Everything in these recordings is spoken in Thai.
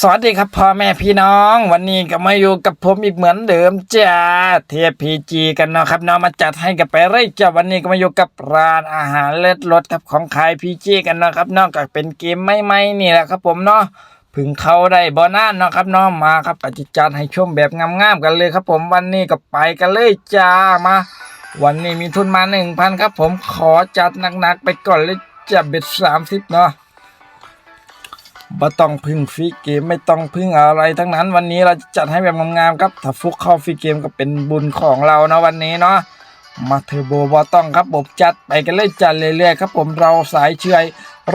สวัสดีครับพ่อแม่พี่น้อง วันนี้ก็มาอยู่กับผมอีกเหมือนเดิมจ้าเทพีจีกันเนาะครับเนาะมาจัดให้กันไปเลยจ้าวันนี้ก็มาอยู่กับร้านอาหารเลิศรสครับของขายพีจีกันเนาะครับเนากเป็นเกมไม่ไม่นี่แหละครับผมเนาะพึ่งเข้าได้บอนานเนาะครับเนาะมาครับก็จะจัดให้ชมแบบงามๆกันเลยครับ ผมวันนี้ก็ไปกันเลยจ้ามา วันนี้มีทุนมาหนึ่งพันครับ ผมขอจัดหนักๆไปก่อนเลยจะเบ็ดสามสิบเนาะ บ่ต้องพึ่งฟรีเกมไม่ต้องพึ่งอะไร ทั้งนั้นวันนี้เราจะจัดให้แบบงามๆครับถ้าฟุกเข้าฟรีเกมก็เป็นบุญของเรานะวันนี้เนาะมาเทอร์โบบ่ต้องครับผมจัดไปกันเลยจัดเรื่อยๆครับผมเราสายเฉอย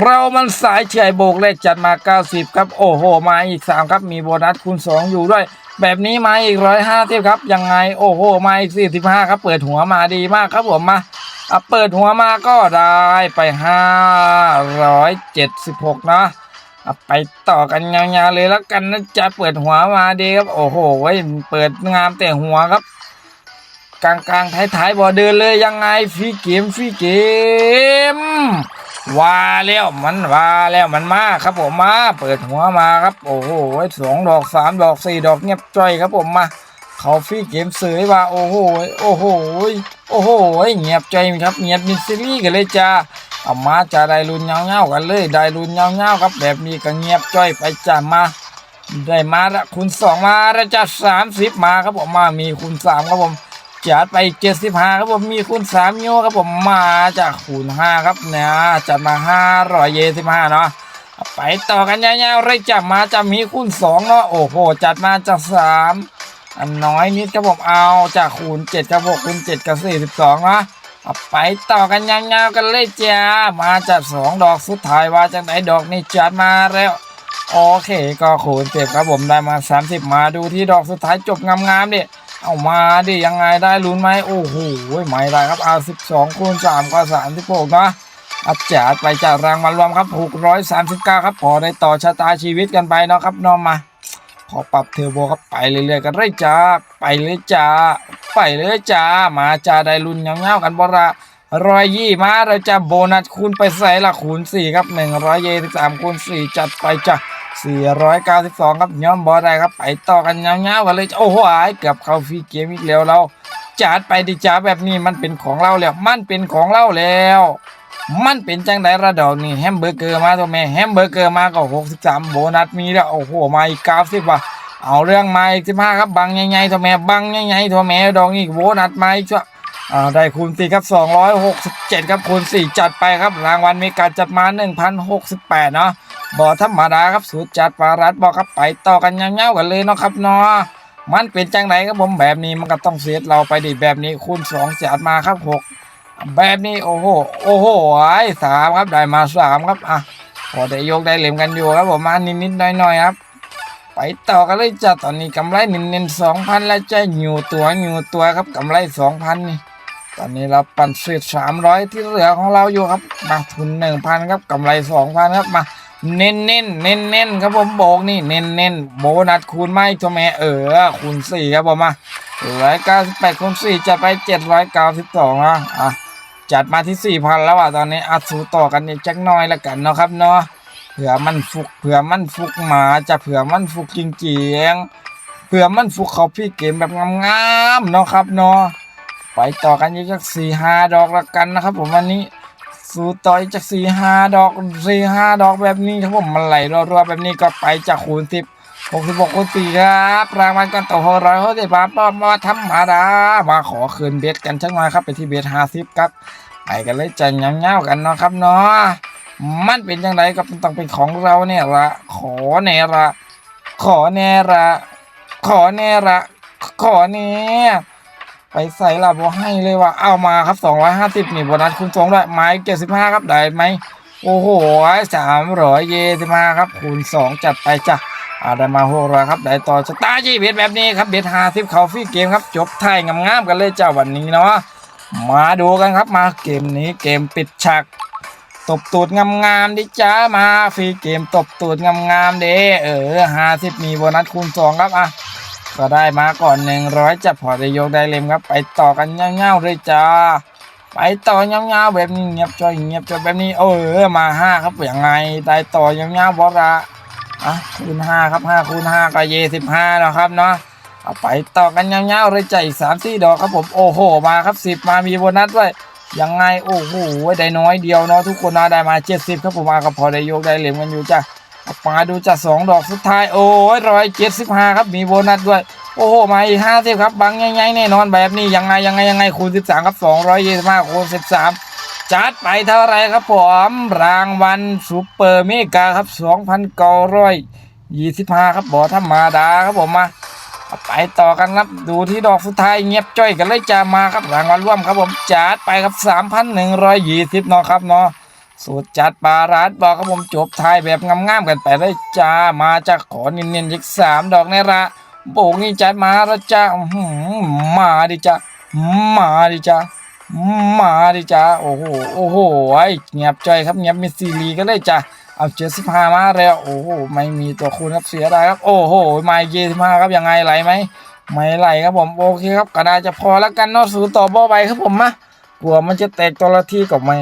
เรามันสายเฉอยโบกเลขจัดมา 90 ครับ โอ้โห มาอีก 3 ครับ มีโบนัสคูณ 2 อยู่ด้วย แบบนี้มาอีก 150 ครับ ยังไง โอ้โห มาอีก 45 ครับ เปิดหัวมาดีมากครับผมมาอะเปิดหัวมาก็ได้ไป 576เนาะ เอาไปต่อกันยาวๆเลยแล้วกันนะจะเปิดหัวมาดีครับ โอ้โหเว้เปิดงามแต่หัวครับกลางกลางๆท้ายๆบอเดินเลยยังไงฟรีเกมฟรีเกมว่าแล้วมันว่าแล้วมันมาครับผมมา เปิดหัวมาครับ โอ้โหสองดอกสามดอกสี่ดอกเงียบจ้อยครับผมมาเขาฟรีเกมเสยว่าโอ้โหโอ้โหโอ้โหเงียบใจครับเงียบมิสซิลี่กันเลยจ้า เอามาจะได้รุนเงาๆกันเลย ได้รุนเงาๆครับ แบบนี้ก็เงียบจ้อยไปจ้ามา ได้มาละคูณสองมาล้วจ้าสามสิบมาครับผมมามีคูณสามครับผมจัดไปเจ็ดสิบห้าครับผมมีคูณสามโยครับผมมาจากคูณห้าครับเนี่ยจัดมาห้าร้อยเยสิบห้าเนาะไปต่อกันยาวๆเลยจ้ามาจะมีคูณสองเนาะโอ้โหจัดมาจากสามอันน้อยนิดครับผมเอาจากคูณเจ็ดครับผมคูณเจ็ดกับสี่สิบสองเนาะ เอาไปต่อกันยาวๆกันเลยจ้า มาจัดสองดอกสุดท้ายว่าจากไหนดอกนี้จัดมาแล้ว โอเคก็คูณเจ็บครับผมได้มา 30 มาดูที่ดอกสุดท้ายจบงามๆดิเอามาดิยังไงได้ลุ้นไหมโอ้โหไม่ได้ครับเอา12คูณ3ก็36นะอาจัดไปจากรางวัลรวมครับ 639 ครับพอได้ต่อชะตาชีวิตกันไปเนาะครับน้องมา ขอปรับเทอร์โบครับไปเรื่อยๆกันเลยจ้าไปเลยจ้า ไปเลยจ้า มาจ้าได้รุ่นเงาๆกันบระร้อยยี่มาเราจะโบนัสคูณไปใส่ละคูณสี่ครับหนึ่งร้อยยี่สิบสามคูณสี่จัดไปจ้าสี่ร้อยเก้าสิบสองครับย้อมบอได้ครับ ไปต่อกันเงาๆกันเลยจ้าโอ้โหหายเกือบเข้าฟรีเกมอีกแล้วเราจัดไปดิจ้าแบบนี้มันเป็นของเราแล้ว มันเป็นของเราแล้ว มันเป็นจังไดระดอกนี่แฮมเบอร์เกอร์มาตัวแม่แฮมเบอร์เกอร์มาก็หกสิบสามโบนัสมีแล้วโอ้โหมาอีกเก้าสิบว่ะ เอาเรื่องมาอีกสิบห้าครับบังใหญ่ๆตัวแม่บังใหญ่ๆตัวแม่ดอกนี่โบนัสมาอีกจ้ะอ่าได้คูณสี่ครับสองร้อยหกสิบเจ็ดครับคูณสี่จัดไปครับรางวัลมีการจัดมาหนึ่งพันหกสิบแปดเนาะบอธรรมดาครับสูตรจัดปารัดบอกครับไปต่อกันยาวๆกันเลยเนาะครับเนาะมันเป็นจังไดครับผมแบบนี้มันก็ต้องเสียเราไปดิแบบนี้คูณสองจัดมาครับหกแบบนี้โอ้โหโอ้โหไอ้สามครับได้มาสามครับอะพอได้ยกได้เหลี่ยมกันอยู่ครับผมมานิดนิดๆหน่อยหน่อยๆครับ ไปต่อกันเลยจ้ะตอนนี้กำไรเน้นๆสองพันแล้วจะอยู่ตัวอยู่ตัวครับกำไรสองพันนี่ตอนนี้เราปั่นเศษสามร้อยที่เหลือของเราอยู่ครับมาทุนหนึ่งพันครับกำไรสองพันครับมาเน้นเน้นเน้นเน้นๆครับผมโบกนี่เน้นเน้นๆโบนัสคูณไม่ตัวแม่เออคูณสี่ครับผมมาร้อยเก้าสิบแปดคูณสี่จะไปเจ็ดร้อยเก้าสิบสองอะจัดมาที่สี่พันแล้วอะตอนนี้อัดสูต่อกันอีกจักหน้อยละกันเนาะครับเนาะ เผื่อมันฟุกเผื่อมันฟุกหมาจะเผื่อมันฟุกจริงๆเผื่อมันฟุกเขาพี่เกมแบบงามๆเนาะครับเนาะไปต่อกันอีกจักสี่ห้าดอกละกันนะครับ ผมวันนี้สู้ต่ออีกจากสี่ห้าดอกสี่ห้าดอกแบบนี้ครับผมมันไหลรัวๆแบบนี้ก็ไปจากคูณสิบหกสิบหกคูณสี่ครับรางวัลกันต่อหกร้อยหกสิบบาทป้อมมาดามาขอคืนเบสกันชักหน่อยครับไปที่เบสห้าสิบครับไปกันเลยใจเงาๆกันเนาะครับเนาะ มันเป็นยังไงก็ต้องเป็นของเราเนี่ยละขอแน่ละขอแน่ละขอแน่ละขอแน่ไปใส่ละบอให้เลยว่าเอามาครับสองร้อยห้าสิบนี่โบนัสคูณสองด้วยไม้เจ็ดสิบห้าครับได้ไหมโอ้โหสามร้อยเยสิบห้าครับคูณสองจัดไปจ้ะอาได้มาหกร้อยครับได้ต่อสตาร์จีเบสแบบนี้ครับเบสห้าสิบเขาฟรีเกมครับจบไทยงามๆกันเลยเจ้าวันนี้เนาะมาดูกันครับมาเกมนี้เกมปิดฉาก ตบตูดงามๆดิจ้ามาฟรีเกมตบตูดงามๆเด้เออห้าสิบมีโบนัสคูณสองครับอะก็ได้มาก่อนหนึ่งร้อยจะพอได้ยกได้เล่มครับ ไปต่อกันเงี้ยวๆเลยจ้าไปต่อเงี้ยวๆแบบนี้เงียบจอยเงียบจอยแบบนี้เออมาห้าครับอย่างไงได้ต่อเงี้ยวๆบอระอะคูณห้าครับห้าคูณห้าก็เยสิบห้านะครับเนาะเอาไปต่อกันยาวๆเลยใจสามสี่ดอกครับผมโอ้โหมาครับสิบมามีโบนัสด้วย ยังไงโอ้โหได้น้อยเดียวเนาะทุกคนนะได้มาเจ็ดสิบครับผมมาก็พอได้ยกได้เหรียญกันอยู่จ้ะเอามาดูจ้ะสองดอกสุดท้ายโอ้ยร้อยเจ็ดสิบห้าครับมีโบนัสด้วย โอ้โหมาอีกห้าสิบครับบังใหญ่ๆแน่นอนแบบนี้ยังไงยังไงยังไงคูณสิบสามครับสองร้อยยี่สิบห้าคูณสิบสามจัดไปเท่าไรครับผมรางวัลซูเปอร์เมกาครับสองพันเก้าร้อยยี่สิบห้าครับบอธรรมาดาครับผมมา ไปต่อกันครับดูที่ดอกสุดท้ายเงียบจ้อยกันเลยจะมาครับรางวัลร่วมครับผมจัดไปครับสามพันหนึ่งร้อยยี่สิบเนาะครับเนาะสูตรจัดปลาร้าบอกครับผมจบท้ายแบบงามๆกันไปเลยจ้ามาจากขอเนียนๆอีกสามดอกในละโบกนี่จัดมาแล้วจ้าหมาดิจ้ามาดิจ้ามาดิจ้าโอ้โหโอ้โหไอ้เงียบใจครับเงียบมิสซีรีกันเลยจ้า เอาเจ็ดสิบห้ามาแล้วโอ้โหไม่มีตัวคูณครับเสียดายครับ โอ้โหมาเยี่สิบห้าครับยังไงไหลไหมไม่ไหลครับผมโอเคครับก็น่าจะพอแล้วกันนอะสู่ต่อบ่อไปครับผมมากลัวมันจะแตกตัวละที่กับแม่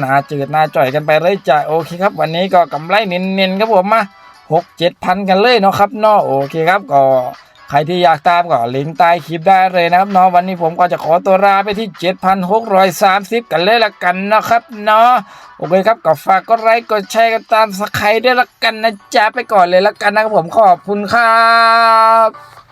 หนาจืดหนาจ่อยกันไปเลยจ้าโอเคครับ วันนี้ก็กำไรเน้นๆครับผมมาหกเจ็ดพันกันเลยเนาะครับนาะโอเคครับก็ ใครที่อยากตามก็ลิงก์ใต้คลิปได้เลยนะครับเนาะวันนี้ผมก็จะขอตัวลาไปที่ 7,630 กันเลยละกันนะครับเนาะโอเคครับก็ฝากกดไลค์กดแชร์กันตามสไครด้วยละกันนะจ๊ะไปก่อนเลยละกันนะครับผมขอบคุณครับ